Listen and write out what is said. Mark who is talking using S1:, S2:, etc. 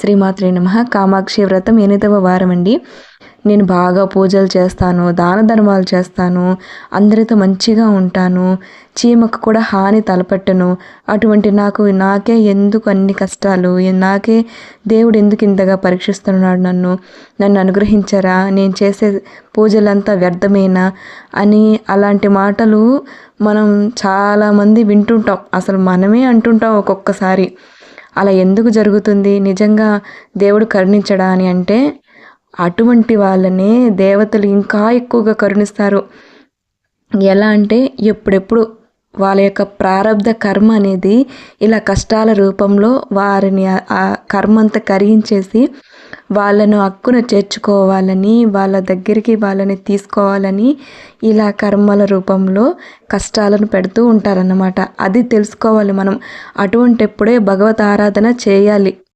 S1: శ్రీమాత్రి నమ. కామాక్షి వ్రతం ఎనిమిదవ వారం అండి నేను బాగా పూజలు చేస్తాను దాన ధర్మాలు చేస్తాను అందరితో మంచిగా ఉంటాను చీమకు కూడా హాని తలపెట్టను. అటువంటి నాకు నాకే ఎందుకు అన్ని కష్టాలు? నాకే దేవుడు ఎందుకు ఇంతగా పరీక్షిస్తున్నాడు నన్ను? నన్ను అనుగ్రహించరా? నేను చేసే పూజలంతా వ్యర్థమేనా? అని అలాంటి మాటలు మనం చాలామంది వింటుంటాం. అసలు మనమే అంటుంటాం ఒక్కొక్కసారి. అలా ఎందుకు జరుగుతుంది? నిజంగా దేవుడు కరుణించడా అని అంటే అటువంటి వాళ్ళనే దేవతలు ఇంకా ఎక్కువగా కరుణిస్తారు. ఎలా అంటే ఎప్పుడెప్పుడు వాళ్ళ యొక్క ప్రారంధ కర్మ అనేది ఇలా కష్టాల రూపంలో వారిని ఆ కర్మ కరిగించేసి వాళ్ళను అక్కున చేర్చుకోవాలని వాళ్ళ దగ్గరికి వాళ్ళని తీసుకోవాలని ఇలా కర్మల రూపంలో కష్టాలను పెడుతూ ఉంటారన్నమాట. అది తెలుసుకోవాలి మనం. అటువంటిప్పుడే భగవత్ ఆరాధన చేయాలి.